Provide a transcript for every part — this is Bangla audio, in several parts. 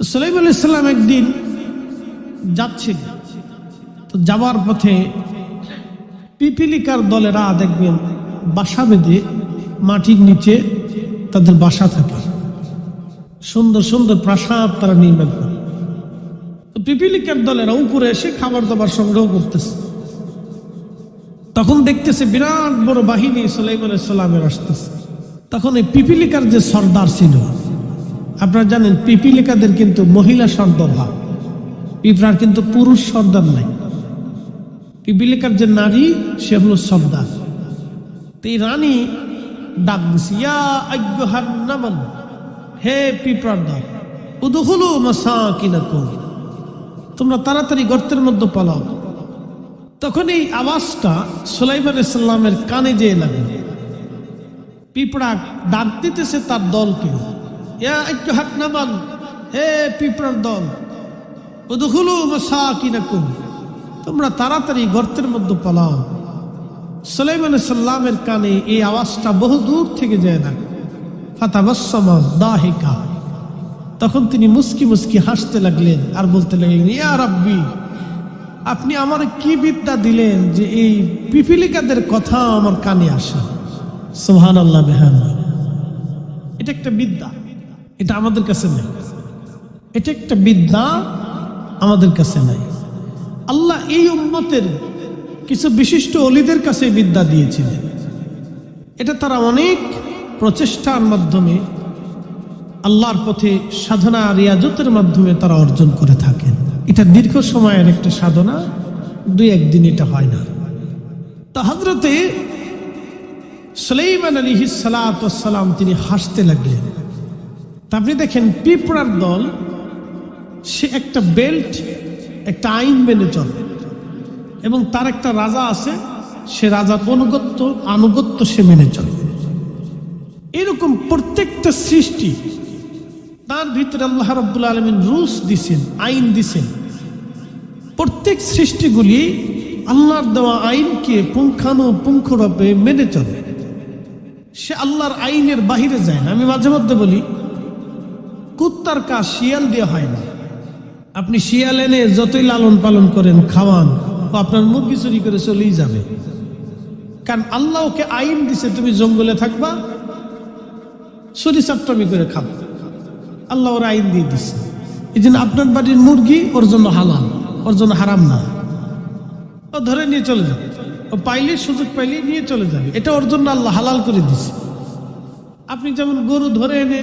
তো সালাইম আলাইসাল্লাম একদিন যাচ্ছিল তো যাওয়ার পথে পিপিলিকার দলেরা দেখবেন বাসা বেঁধে মাটির নিচে তাদের বাসা থাকে। সুন্দর সুন্দর প্রাসাদ তারা নির্মাণ করে। তো পিপিলিকার দলেরা উপরে এসে খাবার দাবার সংগ্রহ করতেছে। তখন দেখতেছে বিরাট বড় বাহিনী সালাইম আলাইসাল্লামের আসতেছে। তখন এই পিপিলিকার যে সর্দার ছিল আপনারা জানেন, পিপিলিকাদের কিন্তু মহিলা সর্দার হয়। পিঁপড়ার কিন্তু পুরুষ সর্দার নাই। পিপিলিকার যে নারী, সে হলো সর্দার। তো এই রানী ডাক হে পিঁপড়ার দল উদুহুলু মাসা কিনা কর তোমরা তাড়াতাড়ি গর্তের মধ্যে পালাও। তখন এই আওয়াজটা সুলাইমান ইসলামের কানে যেয়ে লাগল। পিঁপড়া ডাক দিতেছে তার দলকে নামান হে পিঁপড়ার দল উদুহুলু মাসা কিনা তোমরা তাড়াতাড়ি গর্তের মধ্যে পালাও। সুলাইমান সাল্লামের কানে এই আওয়াজটা বহু দূর থেকে যায় না। ফাতাবাসমা দাহিকা। তখন তিনি মুস্কি মুস্কি হাসতে লাগলেন আর বলতে লাগলেন, ইয়া রাব্বি, আপনি আমার কি বিদ্যা দিলেন যে এই পিপিলিকাদের কথা আমার কানে আসে? সোহান আল্লাহ বেহান এটা একটা বিদ্যা। এটা আমাদের কাছে নেই। এটা একটা বিদ্যা আমাদের কাছে নাই। আল্লাহ এই উম্মতের কিছু বিশিষ্ট অলিদের কাছে বিদ্যা দিয়েছিলেন। এটা তারা অনেক প্রচেষ্টার মাধ্যমে আল্লাহর পথে সাধনা রিয়াজতের মাধ্যমে তারা অর্জন করে থাকেন। এটা দীর্ঘ সময়ের একটা সাধনা, দুই একদিন এটা হয় না। তা হজরতে সুলাইমান আলী সালাম তিনি হাসতে লাগলেন। আপনি দেখেন, পিঁপড়ার দল, সে একটা বেল্ট, একটা আইন মেনে চলে। এবং তার একটা রাজা আছে, সে রাজার অনুগত্য আনুগত্য সে মেনে চলে। এরকম প্রত্যেকটা সৃষ্টি, তার ভিতরে আল্লাহ রব্বুল আলমিন রুলস দিছেন, আইন দিছেন। প্রত্যেক সৃষ্টিগুলি আল্লাহর দেওয়া আইনকে পুঙ্খানু পুঙ্খরূপে মেনে চলে। সে আল্লাহর আইনের বাহিরে যায় না। আমি মাঝে মধ্যে বলি কুত্তার কাজ শিয়াল দিয়ে হয় না। আপনি শিয়াল এনে যতই লালন পালন করেন, খাওয়ান আপনার মুরগি চুরি করে চলেই যাবে। কারণ আল্লাহ ওকে আইন দিছে, তুমি জঙ্গলে থাকবা, চুরি চাপ্টামি করে খাব আল্লাহ ওর আইন দিয়ে দিছে। এই জন্য আপনার বাড়ির মুরগি ওর জন্য হালাল, ওর জন্য হারাম না। ও ধরে নিয়ে চলে যাবে। ও পাইলে, সুযোগ পাইলে নিয়ে চলে যাবে। এটা ওর জন্য আল্লাহ হালাল করে দিছে। আপনি যেমন গরু ধরে এনে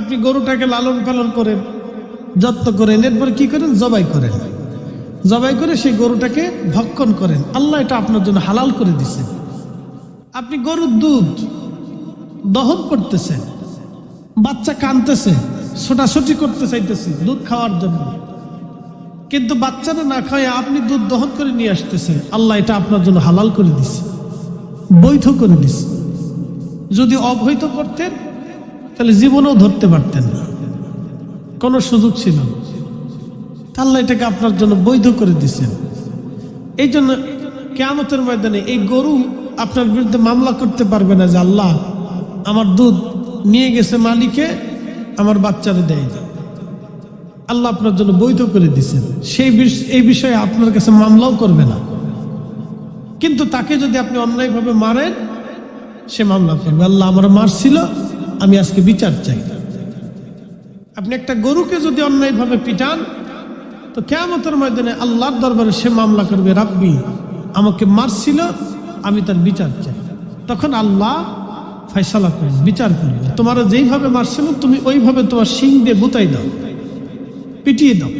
আপনি গরুটাকে লালন পালন করেন, যত্ন করেন, এরপরে কি করেন? জবাই করেন। জবাই করে সেই গরুটাকে ভক্ষণ করেন। আল্লাহ এটা আপনার জন্য হালাল করে দিছেন আপনি গরুর দুধ দহন করতেছেন, বাচ্চা কানতেছে ছোটাছুটি করতে চাইতেছে দুধ খাওয়ার জন্য। কিন্তু বাচ্চারা না খায় আপনি দুধ দহন করে নিয়ে আসতেছে আল্লাহ এটা আপনার জন্য হালাল করে দিছে বৈধ করে দিছে যদি অবৈধ করতেন তাহলে জীবনেও ধরতে পারতেন না। কোনো সুযোগ ছিল আল্লাহ এটাকে আপনার জন্য বৈধ করে দিছেন এই জন্য কেয়ামতের ময়দানে এই গরু আপনার বিরুদ্ধে মামলা করতে পারবে না যে আল্লাহ আমার দুধ নিয়ে গেছে মালিকে, আমার বাচ্চারে দেয় আল্লাহ আপনার জন্য বৈধ করে দিছেন সেই এই বিষয়ে আপনার কাছে মামলাও করবে না। কিন্তু তাকে যদি আপনি অন্যায়ভাবে মারেন, সে মামলা করবে। আল্লাহ আমার মারছিল আমি আজকে বিচার চাই। আপনি একটা গরুকে যদি অন্যায়ভাবে পিটান, তো কেমতের ময়দানে আল্লাহর দরবারে সে মামলা করবে, রাব্বি, আমাকে মারছিল, আমি তার বিচার চাই। তখন আল্লাহ ফয়সালা করবে, বিচার করবে। তোমার যেইভাবে মারছিল, তুমি ওইভাবে তোমার শিং দিয়ে বুতাই দাও, পিটিয়ে দাও।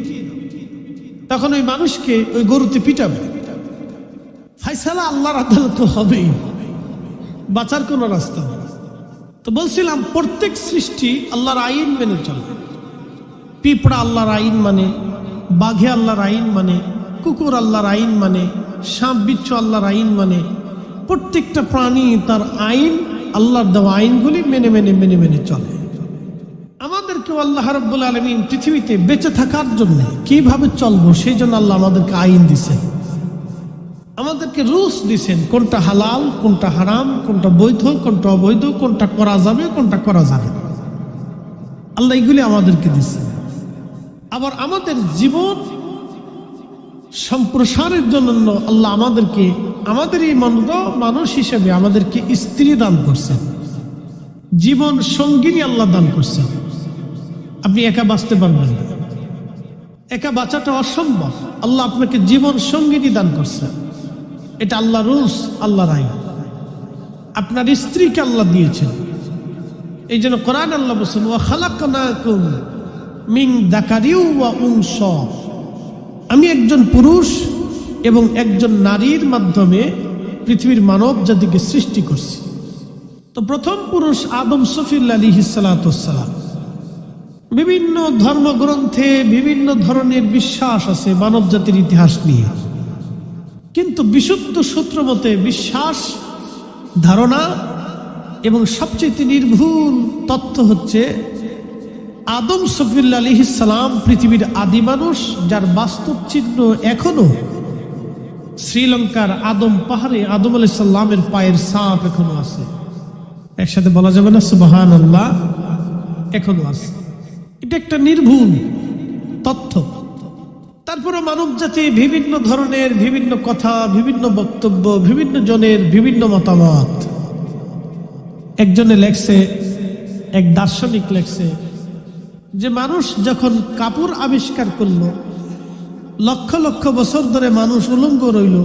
তখন ওই মানুষকে ওই গরুতে পিটাবে। ফাইসালা আল্লাহর আদালত হবেই। বাঁচার কোনো রাস্তা নেই। তো বলছিলাম, প্রত্যেক সৃষ্টি আল্লাহর আইন মেনে চলে। পিঁপড়া আল্লাহর আইন মানে বাঘে আল্লাহর আইন মানে কুকুর আল্লাহর আইন মানে সাপ, বিচ্ছু আল্লাহর আইন মানে প্রত্যেকটা প্রাণী তার আইন, আল্লাহর দেওয়া আইনগুলি মেনে মেনে মেনে মেনে চলে। আমাদেরকেও আল্লাহ রব্বুল আলমিন পৃথিবীতে বেঁচে থাকার জন্য কীভাবে চলবো, সেই জন্য আল্লাহ আমাদেরকে আইন দিছেন। আমাদেরকে রুলস দিছেন কোনটা হালাল, কোনটা হারাম, কোনটা বৈধ, কোনটা অবৈধ, কোনটা করা যাবে, কোনটা করা যাবে আল্লাহ এগুলি আমাদেরকে দিচ্ছেন আবার আমাদের জীবন সম্প্রসারের জন্য আল্লাহ আমাদেরকে, আমাদের এই মন্দ মানুষ হিসেবে আমাদেরকে স্ত্রী দান করছেন। জীবন সঙ্গিনী আল্লাহ দান করছেন। আপনি একা বাঁচতে পারবেন না। একা বাঁচাটা অসম্ভব। আল্লাহ আপনাকে জীবন সঙ্গিনী দান করছেন। এটা আল্লাহ রুলস আল্লাহ রায় আপনার স্ত্রীকে আল্লাহ দিয়েছেন। এই জন্য কোরআন আল্লাহ বলছেন ও খালাকুম মিং দাকারিউ ওয়া আমি একজন পুরুষ এবং একজন নারীর মাধ্যমে পৃথিবীর মানব জাতিকে সৃষ্টি করছি। তো প্রথম পুরুষ আদম সফিল আলী বিভিন্ন ধর্মগ্রন্থে বিভিন্ন ধরনের বিশ্বাস আছে মানব জাতির ইতিহাস নিয়ে। কিন্তু বিশুদ্ধ সূত্র মতে বিশ্বাস, ধারণা এবং সবচেয়ে নির্ভুল তথ্য হচ্ছে আদম সফিল্লা আলী ইসালাম পৃথিবীর আদি মানুষ যার বাস্তব চিহ্ন এখনও শ্রীলঙ্কার আদম পাহাড়ে আদম আলি সাল্লামের পায়ের সাপ এখনও আছে। একসাথে বলা যাবে না সুবাহান আল্লাহ এখনও আছে। এটা একটা নির্ভুল তথ্য তারপরে মানব জাতি বিভিন্ন ধরনের, বিভিন্ন কথা, বিভিন্ন বক্তব্য, বিভিন্ন জনের বিভিন্ন মতামত। একজনে লেখছে, এক দার্শনিক লেখছে, যে মানুষ যখন কাপড় আবিষ্কার করল, লক্ষ লক্ষ বছর ধরে মানুষ উলঙ্গ রইল,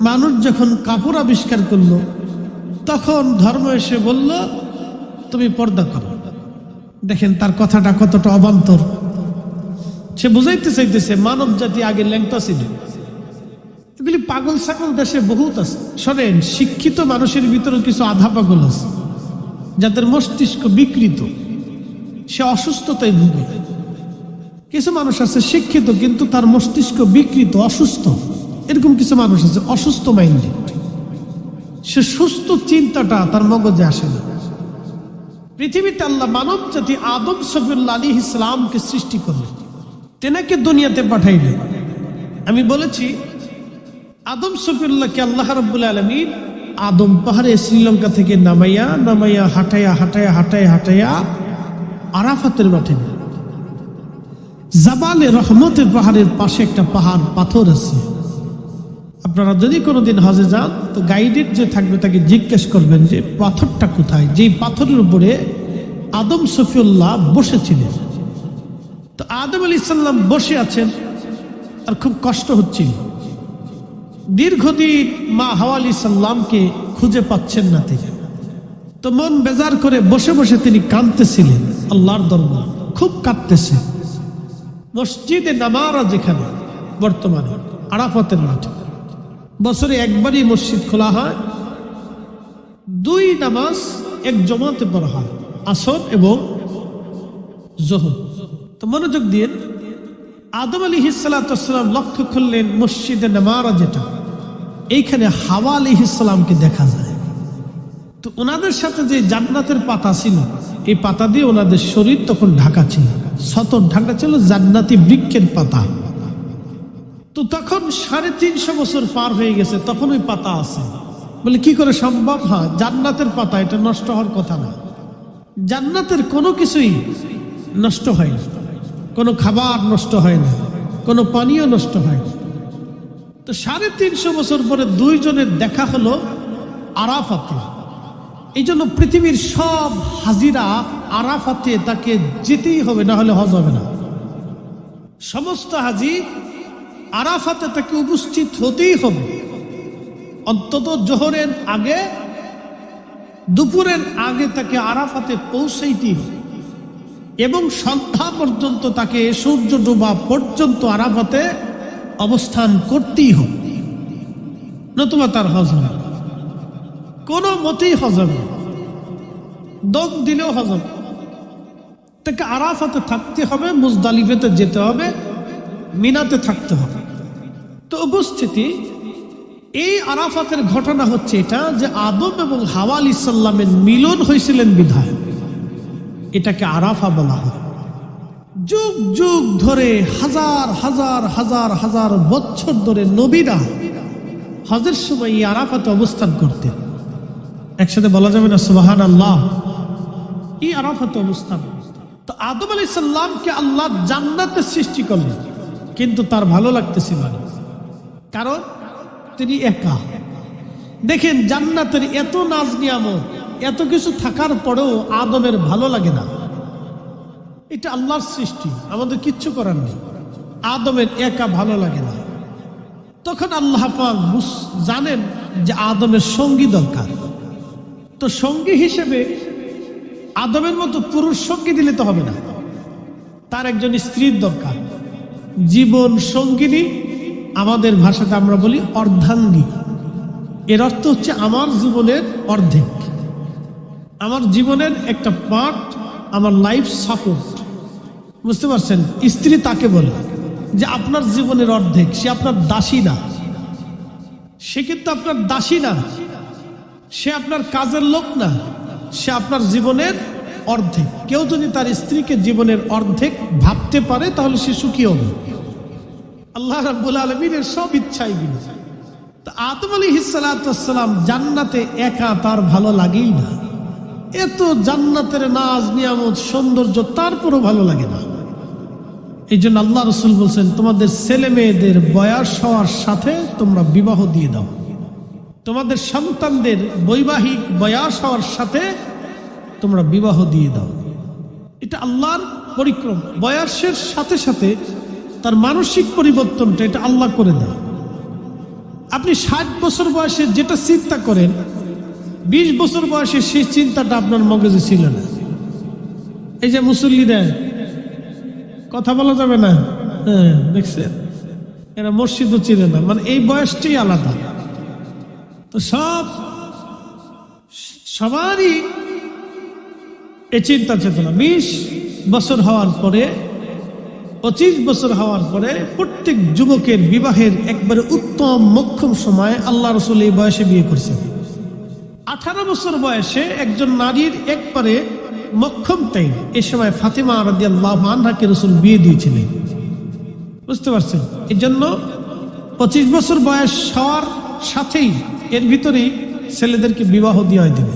মানুষ যখন কাপড় আবিষ্কার করল, তখন ধর্ম এসে বলল, তুমি পর্দা করো। দেখেন তার কথাটা কতটা অবান্তর। সে বুঝাইতে চাইতেছে, মানব জাতি আগে ল্যাংটা ছিল। এগুলি পাগল ছাগল দেশে বহুত আছে। শোনেন শিক্ষিত মানুষের ভিতরে কিছু আধা পাগল আছে, যাদের মস্তিষ্ক বিকৃত। সে অসুস্থতায় ভুগে। কিছু মানুষ আছে শিক্ষিত, কিন্তু তার মস্তিষ্ক বিকৃত, অসুস্থ। এরকম কিছু মানুষ আছে, অসুস্থ মাইন্ডেড সে সুস্থ চিন্তাটা তার মগজে আসে না। পৃথিবীতে আল্লাহ মানব জাতি আদম সফিউল্লা আলী ইসলামকে সৃষ্টি করলেন। তেনাকে দুনিয়াতে পাঠাইলেন আমি বলেছি, আদম সফিউল্লাহকে আল্লাহ রব্বুল আলমীর আদম পাহাড়ে শ্রীলঙ্কা থেকে নামাইয়া নামাইয়া, হাঁটাইয়া হাঁটাইয়া হাঁটাইয়া হাঁটাইয়া আরাফাতের মাঠে জাবালে রহমতের পাহাড়ের পাশে একটা পাহাড়, পাথর আছে। আপনারা যদি কোনোদিন হজে যান, তো গাইডের যে থাকবে তাকে জিজ্ঞেস করবেন যে পাথরটা কোথায়? যেই পাথরের উপরে আদম সফিউল্লাহ বসেছিলেন। তো আদম আলী সাল্লাম বসে আছেন আর খুব কষ্ট হচ্ছিল। দীর্ঘদিন মা হাওয়া আলী সাল্লামকে খুঁজে পাচ্ছেন না তিনি। তো মন বেজার করে বসে বসে তিনি কাঁদতেছিলেন আল্লাহর দরবার। খুব কাঁদতেছেন মসজিদে নামারা যেখানে, বর্তমানে, আরাফতের মাঠে। বছরে একবারই মসজিদ খোলা হয়। দুই নামাজ এক জমাতে পড়া হয়, আসর এবং জোহর। তো মনোযোগ দিয়ে আদম আলী হিসালাম লক্ষ্য করলেন মসজিদে নামারা যেটা, এইখানে হাওয়া আলী ইসলামকে দেখা যায়। তো ওনাদের সাথে যে জান্নাতের পাতা ছিল, এই পাতা দিয়ে ওনাদের শরীর তখন ঢাকা ছিল, সতর ঢাকা ছিল জান্নাতি বৃক্ষের পাতা। তো তখন সাড়ে তিনশো বছর পার হয়ে গেছে, তখন ওই পাতা আছে। বলে কি করে সম্ভব হয়? জান্নাতের পাতা, এটা নষ্ট হওয়ার কথা না। জান্নাতের কোনো কিছুই নষ্ট হয় না। কোনো খাবার নষ্ট হয় না, কোনো পানীয় নষ্ট হয় না। তো সাড়ে তিনশো বছর পরে দুইজনের দেখা হলো আরাফাতে। এই জন্য পৃথিবীর সব হাজিরা আরাফাতে তাকে যেতেই হবে, না হলে হজ হবে না। সমস্ত হাজি আরাফাতে তাকে উপস্থিত হতেই হবে। অন্তত জোহরের আগে, দুপুরের আগে তাকে আরাফাতে পৌঁছাইতেই হবে। এবং সন্ধ্যা পর্যন্ত তাকে সূর্য ডোবা পর্যন্ত আরাফাতে অবস্থান করতেই হবে নতুবা তার হজ হবে কোনো মতেই হজ হবে না। দম দিলেও হজ হবে না। তাকে আরাফাতে থাকতে হবে, মুজদালিফেতে যেতে হবে, মিনাতে থাকতে হবে তো উপস্থিতি, এই আরাফাতের ঘটনা হচ্ছে এটা যে আদম এবং হাওয়া আলী সাল্লামের মিলন হয়েছিলেন বিধায় এটাকে আরাফা বলা হয়। যুগ যুগ ধরে হাজার হাজার হাজার হাজার বছর ধরে নবীরা হজের সময় এই আরাফাতে অবস্থান করতেন। একসাথে বলা যাবে না সুবাহান আল্লাহ এই আরাফাতে অবস্থান। তো আদম আলী সাল্লামকে আল্লাহ জান্নাতে সৃষ্টি করলেন, কিন্তু তার ভালো লাগতেছিল কারণ তিনি একা। দেখেন জান্নাতের এত নাজ নিয়ামত এত কিছু থাকার পরেও আদমের ভালো লাগে না। এটা আল্লাহর সৃষ্টি, আমাদের কিচ্ছু করার নেই। আদমের একা ভালো লাগে না। তখন আল্লাহ জানেন যে আদমের সঙ্গী দরকার। তো সঙ্গী হিসেবে আদমের মতো পুরুষ সঙ্গী দিলে তো হবে না। তার একজন স্ত্রীর দরকার। জীবন সঙ্গিনী, আমাদের ভাষাতে আমরা বলি অর্ধাঙ্গী। এর অর্থ হচ্ছে আমার জীবনের অর্ধেক। আমার জীবনের একটা পার্ট আমার লাইফ সাপোর্ট বুঝতে পারছেন? স্ত্রী তাকে বলে যে আপনার জীবনের অর্ধেক, সে আপনার দাসী না। সে কিন্তু আপনার দাসী না। সে আপনার কাজের লোক না। সে আপনার জীবনের অর্ধেক। কেউ যদি তার স্ত্রীকে জীবনের অর্ধেক ভাবতে পারে, তাহলে সে সুখী হবে। আল্লাহ রাব্বুল আলমিনের সব ইচ্ছাই গিয়ে তা আদম আলী হিসালাম জান্নাতে একা তার ভালো লাগেই না। এত জান্নাতের নাজ, নিয়ামত, সৌন্দর্য, তারপরও ভালো লাগে না। এই জন্য আল্লাহ রসুল বলছেন, তোমাদের ছেলে মেয়েদের বয়স হওয়ার সাথে তোমরা বিবাহ দিয়ে দাও। তোমাদের সন্তানদের বৈবাহিক বয়স হওয়ার সাথে তোমরা বিবাহ দিয়ে দাও। এটা আল্লাহর পরিক্রম। বয়সের সাথে সাথে তার মানসিক পরিবর্তনটা এটা আল্লাহ করে দেয়। আপনি ষাট বছর বয়সে যেটা চিন্তা করেন বিশ বছর বয়সে সেই চিন্তাটা আপনার মগজে ছিল না। এই যে মুসল্লি দেয় কথা বলা যাবে না? হ্যাঁ দেখছেন? এরা মসজিদও চিনে না মানে এই বয়সটাই আলাদা। তো সব, সবারই এই চিন্তা চেতনা। বিশ বছর হওয়ার পরে, পঁচিশ বছর হওয়ার পরে প্রত্যেক যুবকের বিবাহের একবারে উত্তম, মক্ষম সময় আল্লাহ রসুল এই বয়সে বিয়ে করছেন। আঠারো বছর বয়সে একজন নারীর একবারে মক্ষম তাই এ সময় ফাতেমা রাদি আল্লাহ আনহাকে রসুল বিয়ে দিয়েছিলেন। বুঝতে পারছেন? এই জন্য পঁচিশ বছর বয়স হওয়ার সাথেই এর ভিতরেই ছেলেদেরকে বিবাহ দিয়ে দেবে।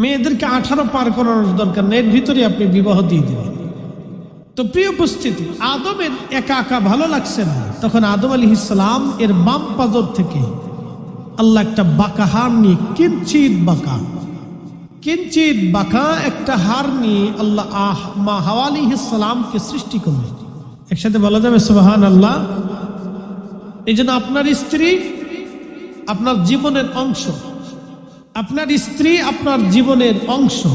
মেয়েদেরকে আঠারো পার করানোর দরকার নেই, এর ভিতরে আপনি বিবাহ দিয়ে দেবেন। তো প্রিয় উপস্থিতি, আদমের একা একা ভালো লাগছে না। তখন আদম আলী ইসলাম এর বাম পাজর থেকে আল্লাহ একটা বাঁকা হার নিয়ে কিঞ্চিত বাঁকা। কিঞ্চিত বাঁকা একটা হার নিয়ে আল্লাহ আহ, মা হাওয়ালি ইসলামকে সৃষ্টি করলেন। একসাথে বলা যাবে সুবাহান আল্লাহ এই জন্য আপনার স্ত্রী আপনার জীবনের অংশ। আপনার স্ত্রী আপনার জীবনের অংশ।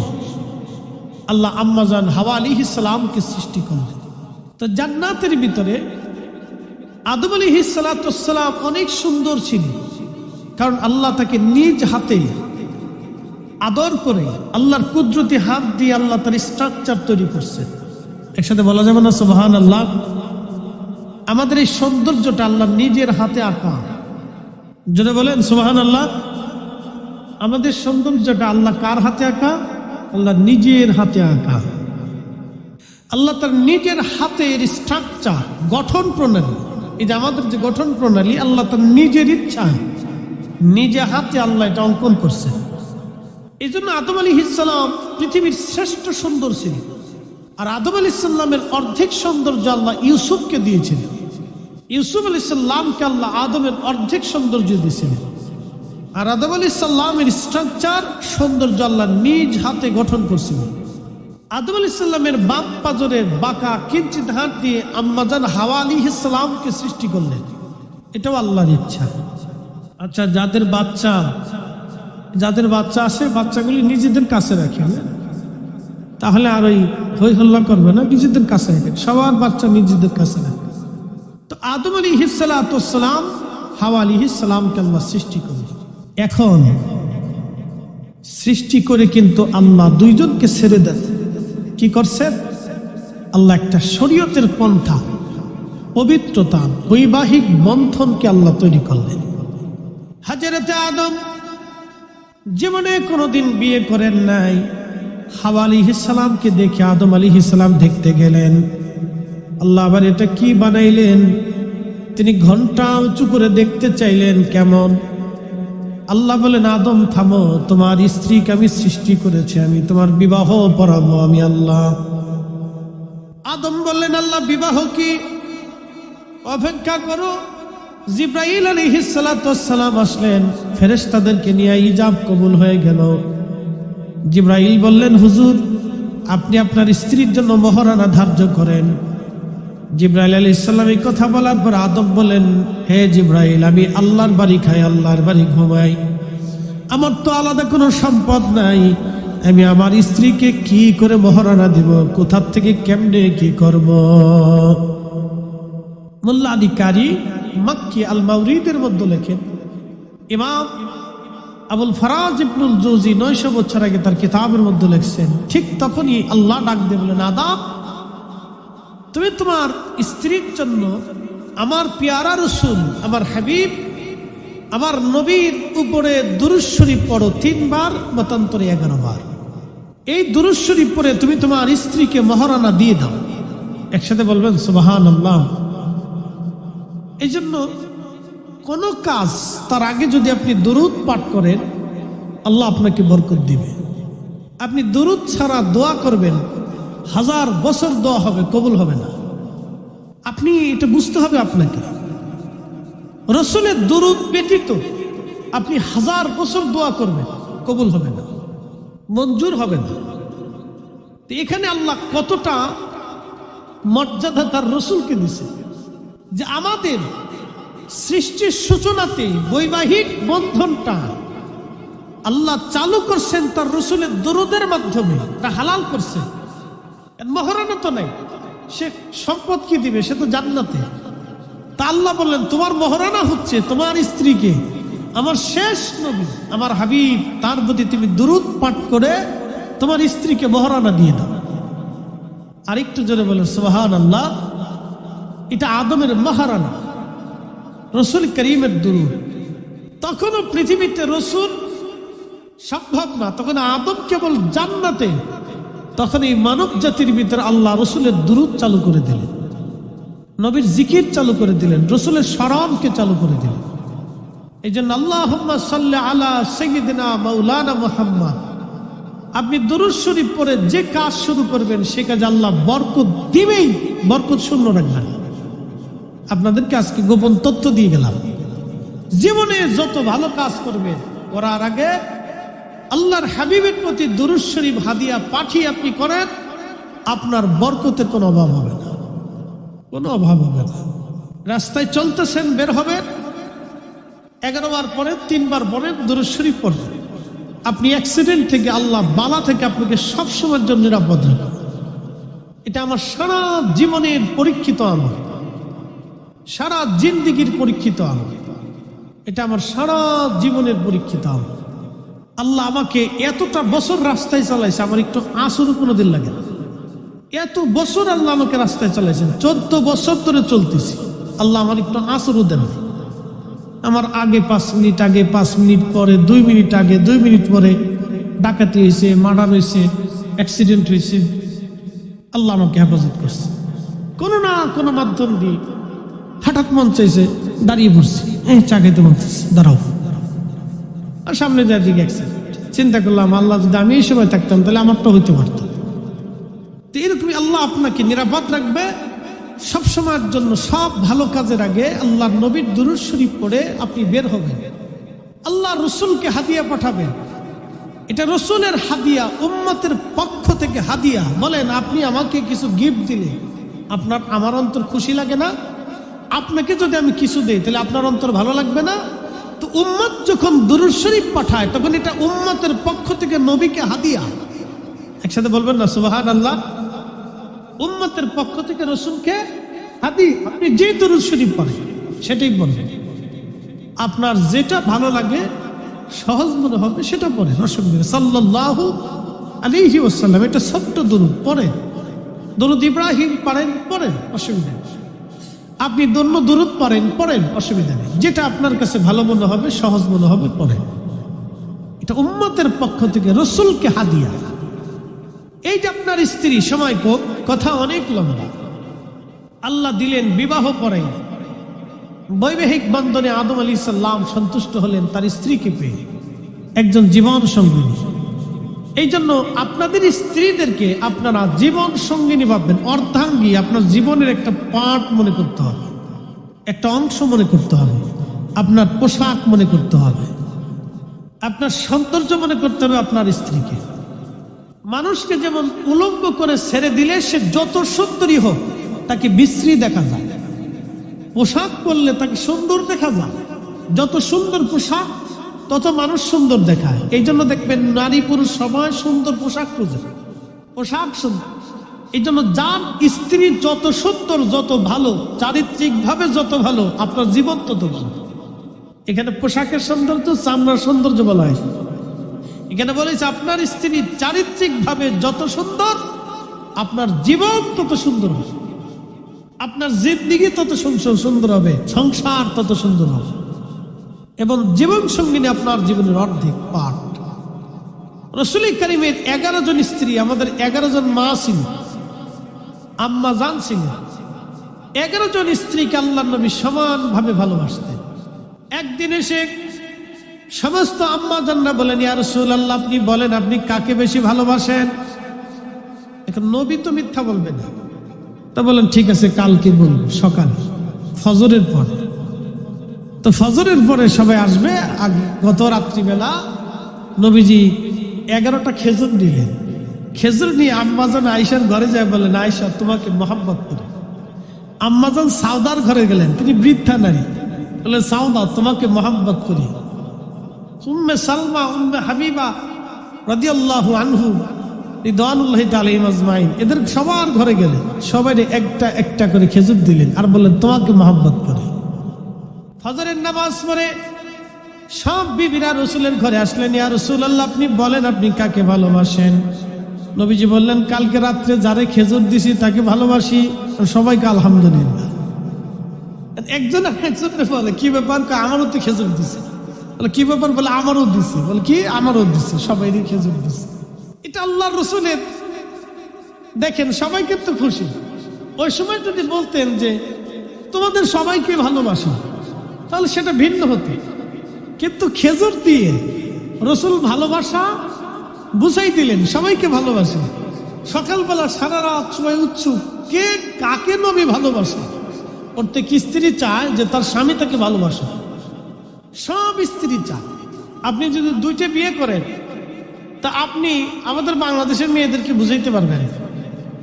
আল্লাহ আম্মাজান হাওয়া আলী ইসলামকে সৃষ্টি করলেন। তো জান্নাতের ভিতরে আদম আলী সালাতাম অনেক সুন্দর ছিল কারণ আল্লাহ তাকে নিজ হাতে আদর করে আল্লাহর কুদরতি হাত দিয়ে আল্লাহ তার স্ট্রাকচার তৈরি করছে। একসাথে বলা যাবে না সুবাহান আল্লাহ আমাদের এই সৌন্দর্যটা আল্লাহ নিজের হাতে আঁকা যদি বলেন সুবাহান আল্লাহ আমাদের সৌন্দর্যটা আল্লাহ কার হাতে আঁকা? আল্লাহ নিজের হাতে আঁকা। আল্লাহ তার নিজের হাতের স্ট্রাকচার গঠন প্রণালী, এই যে আমাদের যে গঠন প্রণালী, আল্লাহ তার নিজের ইচ্ছা। নিজে হাতে আল্লাহ এটা অঙ্কন করছে। এই জন্য আদম আলী ইসালাম পৃথিবীর শ্রেষ্ঠ সুন্দর ছিলেন আর আদম আলী ইসাল্লামের অর্ধেক সৌন্দর্য আল্লাহ ইউসুফকে দিয়েছিলেন। ইউসুফ আলী সাল্লামকে আল্লাহ আদমের অর্ধেক সৌন্দর্য দিয়েছিলেন। আর আদম আলী সাল্লামের স্ট্রাকচার, সৌন্দর্য আল্লাহ নিজ হাতে গঠন করছিলেন। আদম আলী সাল্লামের বাম পাজরের বাঁকা কিঞ্চিত হাত দিয়ে আম্মাজান হাওয়া আলী ইসলামকে সৃষ্টি করলেন। এটাও আল্লাহর ইচ্ছা। আচ্ছা যাদের বাচ্চা যাদের বাচ্চা আসে বাচ্চাগুলি নিজেদের কাছে রাখে হ্যাঁ? তাহলে আর ওই হই হল্লা করবে না, নিজেদের কাছে রাখে। সবার বাচ্চা নিজেদের কাছে রাখে। তো আদম আলী হিসালাম হাওয়া আলী ইসলামকে আল্লাহ সৃষ্টি করলেন এখন সৃষ্টি করে কিন্তু আল্লাহ দুইজনকে ছেড়ে দেন। কি করছেন আল্লাহ একটা শরীয়তের পন্থা, পবিত্রতা, বৈবাহিক বন্ধনকে আল্লাহ তৈরি করলেন। হাজারাতে আদম জীবনে কোনোদিন বিয়ে করেন নাই। হাওয়া আলী ইসলামকে দেখে আদম আলী ইসলাম দেখতে গেলেন। আল্লাহ আবার এটা কি বানাইলেন? তিনি ঘণ্টা উঁচু করে দেখতে চাইলেন কেমন? আল্লাহ বলেন, আদম, থামো, তোমার স্ত্রীকে আমি সৃষ্টি করেছি, আমি তোমার বিবাহ পড়াবো আমি আল্লাহ। আদম বললেন, আল্লাহ, বিবাহ কি? অপেক্ষা করো। জিব্রাইল আলহিসাল্লাম আসলেন, ফেরেশতাদেরকে নিয়ে ইজাব কবুল হয়ে গেল। জিব্রাইল বললেন, হুজুর, আপনি আপনার স্ত্রীর জন্য মহারানা ধার্য করেন। জিব্রাইল আলী ইসলাম এই কথা বলার পর আদব বলেন হে জিব্রাইল, আমি আল্লাহর বাড়ি খাই আল্লাহর বাড়ি ঘুমাই। আমার তো আলাদা কোনো সম্পদ নাই। আমি আমার স্ত্রীকে কি করে মহারানা দিব? কোথার থেকে কেমনে কি করব? মোল্লা আলী কারি মাক্কি আল মাউরিদের মধ্যে লেখেন, ইমাম আবুল ফরাজ ইবনুল জৌজি নয়শো বছর আগে তার কিতাবের মধ্যে লিখছেন, ঠিক তখনই আল্লাহ ডাক দিয়ে বলেন আদাম তুমি তোমার স্ত্রীর জন্য আমার পিয়ারা রসুল, আমার হাবিব, আমার নবীর উপরে দুরুশ্বরী পড়ো তিনবার, মতান্তরে এগারো বার। এই দুরুশ্বরী পরে তুমি তোমার স্ত্রীকে মহারানা দিয়ে দাও। একসাথে বলবেন সুবাহান আল্লাহ এই জন্য কোনো কাজ তার আগে যদি আপনি দরুদ পাঠ করেন, আল্লাহ আপনাকে বরকত দিবে। আপনি দরুদ ছাড়া দোয়া করবেন, হাজার বছর দোয়া হবে, কবুল হবে না। আপনি এটা বুঝতে হবে আপনাকে। রসুলের দরুদ ব্যতীত আপনি হাজার বছর দোয়া করবেন, কবুল হবে না, মঞ্জুর হবে না। এখানে আল্লাহ কতটা মর্যাদা তার রসুলকে দিছে। যে আমাদের সৃষ্টির সূচনাতে বৈবাহিক বন্ধনটা আল্লাহ চালু করছেন তার রসুলের দরুদের মাধ্যমে, তা হালাল করছে। মহারানা তো নাই। সে সম্পদ কি দিবে? সে তো জান্নাতে। তা আল্লাহ বললেন, তোমার মহারানা হচ্ছে তোমার স্ত্রীকে। আমার শেষ নবী, আমার হাবিব, তার প্রতি তুমি দুরুদ পাঠ করে তোমার স্ত্রীকে মহারানা দিয়ে দাও। আরেকটু জোরে বলেন সোহান আল্লাহ এটা আদমের মহারানা, রসুল করিমের দুরুদ। তখনও পৃথিবীতে রসুল সম্ভব না, তখন আদম কেবল জান্নাতে, তখন এই মানব জাতির ভিতরে আল্লাহ রসুলের দুরুদ চালু করে দিলেন। নবীর জিকির চালু করে দিলেন, রসুলের স্মরণকে চালু করে দিলেন। এই জন্য আল্লাহ সাল্লাহ আলা সৈয়দিনা মৌলানা মোহাম্মদ। আপনি দুরুদ শরীফ পরে যে কাজ শুরু করবেন, সে কাজ আল্লাহ বরকত দিবেই, বরকত শূন্য রাখবেন। আপনাদেরকে আজকে গোপন তথ্য দিয়ে গেলাম। জীবনে যত ভালো কাজ করবে, করার আগে আল্লাহর হাবিবের প্রতি দুরুদ শরীফ, হাদিয়া পাঠিয়ে আপনি করেন, আপনার বরকতের কোনো অভাব হবে না। কোনো অভাব হবে না। রাস্তায় চলতেছেন, বের হবেন, এগারো বার পরে তিনবার পরে দুরুদ শরীফ পড়বেন। আপনি অ্যাক্সিডেন্ট থেকে, আল্লাহ বালা থেকে আপনাকে সবসময়ের জন্য নিরাপদ রাখবেন। এটা আমার সারা জীবনের পরীক্ষিত আমল। সারা জিন্দিগির পরীক্ষিত আমল এটা আমার সারা জীবনের পরীক্ষিত আমল আল্লাহ আমাকে এতটা বছর রাস্তায় চালাইছে, আমার একটু আসরও কোনোদিন লাগে না। এত বছর আল্লাহ আমাকে রাস্তায় চালাইছেন, চোদ্দ বছর ধরে চলতেছি। আল্লাহ আমার একটু আসরও দেন আমার আগে পাঁচ মিনিট আগে, পাঁচ মিনিট পরে, দুই মিনিট আগে, দুই মিনিট পরে ডাকাতি হয়েছে, মার্ডার হয়েছে, অ্যাক্সিডেন্ট হয়েছে। আল্লাহ আমাকে হেফাজত করছে। কোনো না কোনো মাধ্যম দিয়ে হঠাৎ মন চাইছে দাঁড়িয়ে পড়ছি। এই চা খাইতে মন চাইছে, দাঁড়াও। আর সামনে যার দিকে চিন্তা করলাম আল্লাহ যদি আমি এই সময় থাকতাম তাহলে আমারটা হইতে পারতো। তো এরকমই আল্লাহ আপনাকে নিরাপদ রাখবে। সব সময়ের জন্য সব ভালো কাজের আগে আল্লাহ নবীর দুরুদ শরীফ পড়ে আপনি বের হবেন। আল্লাহ রসুলকে হাদিয়া পাঠাবেন। এটা রসুলের হাদিয়া উম্মতের পক্ষ থেকে হাদিয়া। বলেন আপনি আমাকে কিছু গিফট দিলে আপনার আমার অন্তর খুশি লাগে না? আপনাকে যদি আমি কিছু দিই, তাহলে আপনার অন্তর ভালো লাগবে না? তো উম্মত যখন দুরুদ শরীফ পাঠায়, তখন এটা উম্মতের পক্ষ থেকে নবীকে হাদিয়া। একসাথে বলবেন না সুবাহান আল্লাহ উম্মতের পক্ষ থেকে রসুলকে হাদি আপনি যে দরুদ শরীফ পড়েন, সেটাই বলবেন আপনার যেটা ভালো লাগে, সহজ মনে হবে, সেটা পড়েন। অসুবিধা নেই। সাল্লাল্লাহু আলাইহি ওয়াসাল্লাম, এটা ছোট্ট দরুদ, পড়েন। দরুদ ইব্রাহিম পড়েন পড়েন অসুবিধা আপনি দন্য দরুদ পড়েন পড়েন, অসুবিধা নেই। যেটা আপনার কাছে ভালো মনে হবে, সহজ মনে হবে, পড়েন। এটা উম্মতের পক্ষ থেকে রসুলকে হাদিয়া। এই যে আপনার স্ত্রী, সময় কোক কথা অনেক লম্বা। আল্লাহ দিলেন বিবাহ করাই বৈবাহিক বন্ধনে আদম আলী সাল্লাম সন্তুষ্ট হলেন তার স্ত্রীকে পেয়ে। একজন জীবন সঙ্গিনী। এই জন্য আপনাদের স্ত্রীদেরকে আপনারা জীবন সঙ্গিনী ভাববেন। অর্ধাঙ্গী আপনার জীবনের একটা পার্ট মনে করতে হবে। একটা অংশ মনে করতে হবে। আপনার পোশাক মনে করতে হবে। আপনার সৌন্দর্য মনে করতে হবে আপনার স্ত্রীকে। মানুষকে যেমন উলঙ্গ করে ছেড়ে দিলে সে যত সুন্দরী হোক, তাকে বিশ্রী দেখা যায়। পোশাক পরলে তাকে সুন্দর দেখা যায়। যত সুন্দর পোশাক তত মানুষ সুন্দর দেখায়। এই জন্য দেখবেন নারী পুরুষ সবাই সুন্দর পোশাক খুঁজে। পোশাক সুন্দর। এই জন্য যার স্ত্রী যত সুন্দর, যত ভালো চারিত্রিক ভাবে যত ভালো, আপনার জীবন তত ভালো। এখানে পোশাকের সৌন্দর্য, চামড়ার সৌন্দর্য বলা হয়। এখানে বলেছে আপনার স্ত্রী চারিত্রিক ভাবে যত সুন্দর, আপনার জীবন তত সুন্দর হবে। আপনার জিন্দিগি তত সুন্দর হবে। সংসার তত সুন্দর হবে। এবং জীবন সঙ্গিনী আপনার জীবনের অর্ধেক পাঠ। রসুল করিমের এগারো জন স্ত্রী, আমাদের এগারো জন মা ছিল আম্মা জান ছিলেন। এগারো জন স্ত্রীকে আল্লাহ নবী সমানভাবে ভালোবাসতেন। একদিন এসে সমস্ত আম্মা জানরা বলেন, ইয়া রসুল আল্লাহ আপনি বলেন, আপনি কাকে বেশি ভালোবাসেন? এখন নবী তো মিথ্যা বলবে না। তা বলেন, ঠিক আছে, কালকে বলব, সকালে, ফজরের পরে। তো ফজরের পরে সবাই আসবে আর গত রাত্রিবেলা নবীজি এগারোটা খেজুর দিলেন খেজুর নিয়ে আম্মাজান আয়সার ঘরে যায় বলেন আয়সা তোমাকে মোহাম্মত করি। আম্মাজান সাউদার ঘরে গেলেন, তিনি বৃদ্ধা নারী। বললেন সাউদা তোমাকে মোহাম্মত করি। উম্মে সালমা, উম্মে হাবিবা রাদিয়াল্লাহু আনহু রিদওয়ানুল্লাহি তাআলাইহিম আজমাইন, এদের সবার ঘরে গেলেন। সবাই একটা একটা করে খেজুর দিলেন আর বললেন, তোমাকে মোহাম্মত করে। ফজরের নামাজ পড়ে সব বিবিরা রসুলের ঘরে আসলেন, ইয়া রসুল আল্লাহ আপনি বলেন আপনি কাকে ভালোবাসেন? নবীজি বললেন, কালকে রাত্রে যারে খেজুর দিছি তাকে ভালোবাসি, সবাইকে আলহামদুলিল্লাহ। একজন একজনকে বলে, কি ব্যাপার? আমারও তো খেজুর দিছে। বলে, কি ব্যাপার? বলে, আমারও দিছে। বলে, কি? আমারও দিছে সবাই খেজুর দিছে। এটা আল্লাহ রসুলের দেখেন সবাই কিন্তু খুশি। ওই সময় যদি বলতেন যে, তোমাদের সবাইকে ভালোবাসি। তাহলে সেটা ভিন্ন হতে। কিন্তু খেজুর দিয়ে রসুল ভালোবাসা বুঝাই দিলেন, সবাইকে ভালোবাসে। সকালবেলা সারা রাত সবাই উৎসুক কে কাকে নবী ভালোবাসে? প্রত্যেক স্ত্রী চায় যে তার স্বামী তাকে ভালোবাসে। সব স্ত্রী চায়। আপনি যদি দুইটা বিয়ে করেন, তা আপনি আমাদের বাংলাদেশের মেয়েদেরকে বুঝাইতে পারবেন।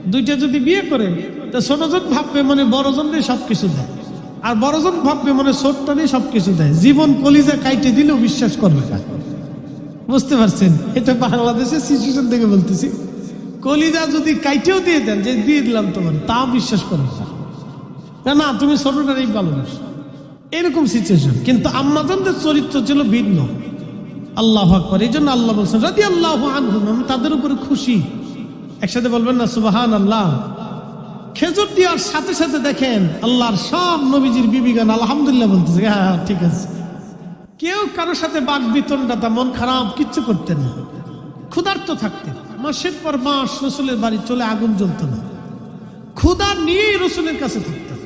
দুইটা যদি বিয়ে করেন, তা ছোটজন ভাববে মানে বড়জন দিয়ে সব কিছু দেয়। আর বড়জন ভাববে মানে ছোটটা দিয়ে সব কিছু দেয়। জীবন কলিজা কাইটে দিলেও বিশ্বাস করবে না। বুঝতে পারছেন? এটা বাংলাদেশের সিচুয়েশন থেকে বলতেছি। কলিজা যদি কাইটেও দিয়ে দেন, যে দিয়ে দিলাম তোমার তা বিশ্বাস করবে না। না না, তুমি ছোটটারই ভালোবাসো এরকম সিচুয়েশন কিন্তু আম্মাজানদের চরিত্র ছিল ভিন্ন। আল্লাহ আকবর। এই জন্য আল্লাহ বলছেন রাদি আল্লাহ আনহুম, আমি তাদের উপরে খুশি। একসাথে বলবেন না সুবাহান আল্লাহ খেজুর দেওয়ার সাথে সাথে দেখেন আল্লাহর সব নবীজির বিবিগান আলহামদুলিল্লাহ বলতেছে হ্যাঁ হ্যাঁ, ঠিক আছে। কেউ কারোর সাথে বাক বিতণ্ডাতা মন খারাপ কিচ্ছু করতেন না। ক্ষুধার্ত থাকতেন। মাসের পর মাস রসুলের বাড়ি চলে আগুন জ্বলত না। ক্ষুধা নিয়েই রসুলের কাছে থাকতেন।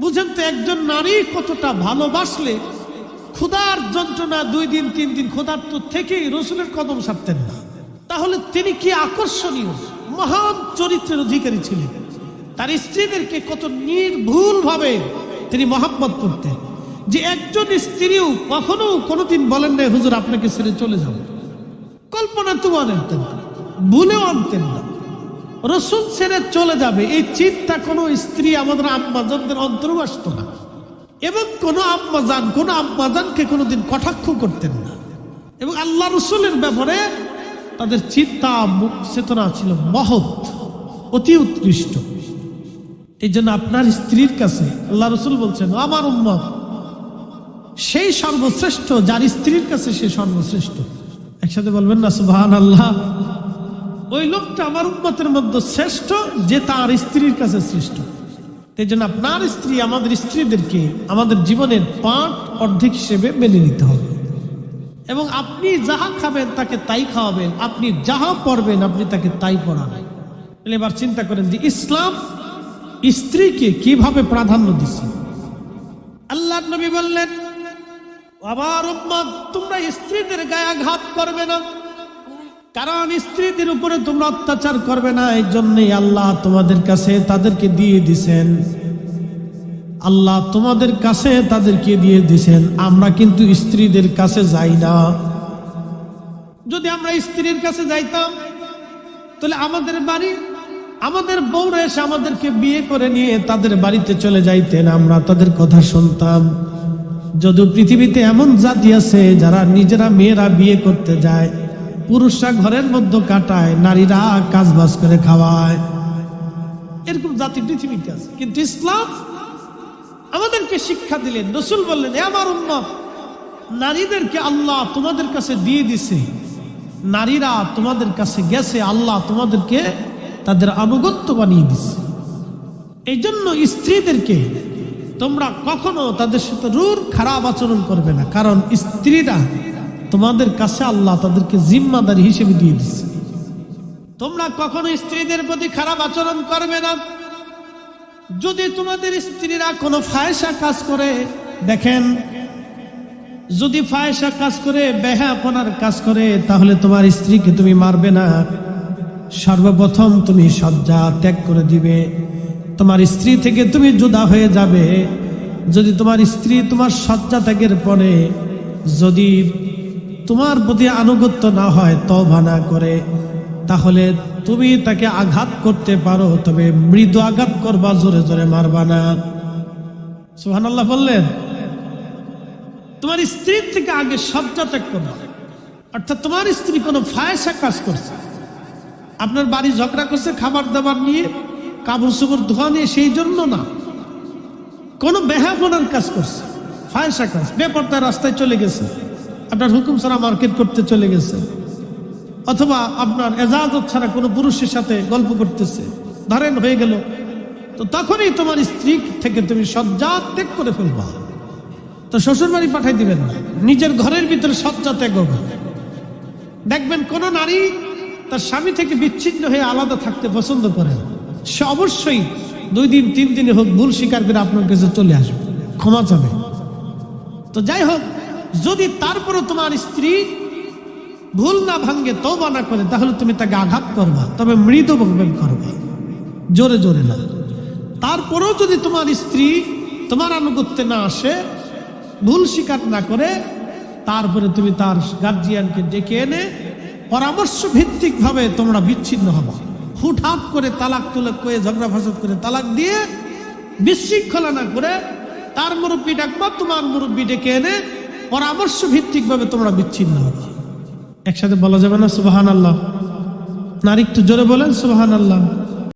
বুঝেন তো একজন নারী কতটা ভালোবাসলে ক্ষুধার যন্ত্রণা দুই দিন তিন দিন ক্ষুধার্ত থেকেই রসুলের কদম সারতেন না। তাহলে তিনি কি আকর্ষণীয় মহান চরিত্রের অধিকারী ছিলেন? তার স্ত্রীদেরকে কত নির্ভুল ভাবে তিনি মহাব্বত করতেন যে একজন স্ত্রীও কখনো কোনোদিন বলেন না হুজুর, আপনাকে ছেড়ে চলে যাও কল্পনা তো আনতেন না, ভুলেও আনতেন না। রসুল ছেড়ে চলে যাবে, এই চিন্তা কোনো স্ত্রী, আমাদের আম্মাজানদের অন্তরেও আসতো না। এবং কোনো আম্মাজান, কোনো আম্মাজানকে কোনোদিন কটাক্ষ করতেন না। এবং আল্লাহ রসুলের ব্যাপারে তাদের চিন্তা, মুখ, চেতনা ছিল মহৎ, অতি উৎকৃষ্ট। এই জন্য আপনার স্ত্রীর কাছে আল্লাহ রসুল বলছেন, আমার উম্মত, সেই সর্বশ্রেষ্ঠ, যার স্ত্রীর কাছে সে সর্বশ্রেষ্ঠ। একসাথে বলবেন না সুবাহান আল্লাহ ওই লোকটা আমার উন্মতের মধ্যে শ্রেষ্ঠ, যে তার স্ত্রীর কাছে শ্রেষ্ঠ। এই জন্য আপনার স্ত্রী আমাদের স্ত্রীদেরকে আমাদের জীবনের পাঠ অর্ধেক হিসেবে মেনে নিতে হবে। এবং আপনি যাহা খাবেন তাকে তাই খাওয়াবেন, আপনি যাহা পড়বেন আপনি তাকে তাই পড়াবেন। এবার চিন্তা করেন যে ইসলাম স্ত্রীকে কীভাবে প্রাধান্য দিচ্ছে আল্লাহ নবী বললেন উম্মত, তোমরা স্ত্রীদের গায়ে আঘাত করবে না। কারণ স্ত্রীদের উপরে তোমরা অত্যাচার করবে না। এই জন্যই আল্লাহ তোমাদের কাছে তাদেরকে দিয়ে দিছেন। আল্লাহ তোমাদের কাছে তাদেরকে দিয়ে দিছেন। আমরা কিন্তু স্ত্রীদের কাছে যাই না। যদি আমরা স্ত্রীর কাছে যাইতাম, তাহলে আমাদের বাড়ি আমাদের বউরা এসে আমাদেরকে বিয়ে করে নিয়ে তাদের বাড়িতে চলে যাইতেন, আমরা তাদের কথা শুনতাম। যদিও পৃথিবীতে এমন জাতি আছে যারা নিজেরা মেয়েরা বিয়ে করতে যায়, পুরুষরা ঘরের মধ্যে কাটায়, নারীরা কাজ বাজ করে খাওয়ায়। এরকম জাতি পৃথিবীতে আছে। কিন্তু ইসলাম আমাদেরকে শিক্ষা দিলেন, রসুল বললেন আমার উন্মত নারীদেরকে আল্লাহ তোমাদের কাছে দিয়ে দিছে। নারীরা তোমাদের কাছে গেছে, আল্লাহ তোমাদেরকে তাদের আনুগত্য বানিয়ে দিছে। এই জন্য স্ত্রীদেরকে তোমরা কখনো তাদের সাথে রুর খারাপ আচরণ করবে না, কারণ স্ত্রীরা তোমাদের কাছে আল্লাহ তাদেরকে জিম্মাদারি হিসেবে দিয়ে দিছে। তোমরা কখনো স্ত্রীদের প্রতি খারাপ আচরণ করবে না। যদি তোমাদের স্ত্রীরা কোনো ফায়সা কাজ করে, দেখেন, যদি ফায়সা কাজ করে বেহাপনার কাজ করে, তাহলে তোমার স্ত্রীকে তুমি মারবে না। সর্বপ্রথম তুমি শয্যা ত্যাগ করে দিবে। তোমার স্ত্রী থেকে তুমি জুদা হয়ে যাবে। যদি তোমার স্ত্রী তোমার শয্যা ত্যাগের পরে যদি তোমার প্রতি আনুগত্য না হয় তবা না করে, তাহলে তুমি তাকে আঘাত করতে পারো। তবে মৃদু আঘাত করবা, জোরে জোরে মারবা না। সুহানাল্লাহ বললেন, তোমার স্ত্রীর থেকে আগে সবটা ত্যাগ করবা অর্থাৎ তোমার স্ত্রী কোনো ফায়সা কাজ করছে আপনার বাড়ি ঝগড়া করছে, খাবার দাবার নিয়ে, কাপড় চোপড় ধোয়া নিয়ে, সেই জন্য না। কোনো বেহাপনার কাজ করছে। ফায়সা কাজ, বেপরদার রাস্তায় চলে গেছে। আপনার হুকুম ছাড়া মার্কেট করতে চলে গেছে। অথবা আপনার এজাজত ছাড়া কোনো পুরুষের সাথে গল্প করতেছে। ধরেন, হয়ে গেল। তো তখনই তোমার স্ত্রী থেকে তুমি সজ্জা ত্যাগ করে ফেলবা। তো শ্বশুর বাড়ি পাঠাই দিবেন না। নিজের ঘরের ভিতরে সজ্জা ত্যাগ দেখবেন কোন নারী তার স্বামী থেকে বিচ্ছিন্ন হয়ে আলাদা থাকতে পছন্দ করে। সে অবশ্যই দুই দিন, তিন দিনে হোক ভুল স্বীকার করে আপনার কাছে চলে আসবে। ক্ষমা চাবে। তো যাই হোক, যদি তারপরে তোমার স্ত্রী ভুল না ভাঙ্গে তবা না করে, তাহলে তুমি তাকে আঘাত করবা, তবে মৃদু ভাবে করবা। জোরে জোরে না। তারপরেও যদি তোমার স্ত্রী তোমার আনুগত্যে না আসে, ভুল স্বীকার না করে, তারপরে তুমি তার গার্জিয়ানকে ডেকে এনে পরামর্শ ভিত্তিকভাবে তোমরা বিচ্ছিন্ন হব। হুটহাট করে তালাক তুলাক করে ঝগড়া ফাসাদ করে তালাক দিয়ে বিশৃঙ্খলা না করে তার মুরব্বী ডাকবা তোমার মুরব্বী ডেকে এনে পরামর্শ ভিত্তিকভাবে তোমরা বিচ্ছিন্ন হবা। একসাথে বলা যাবে না সুবাহান আল্লাহ নারী একটু জোরে বলেন সুবাহান আল্লাহ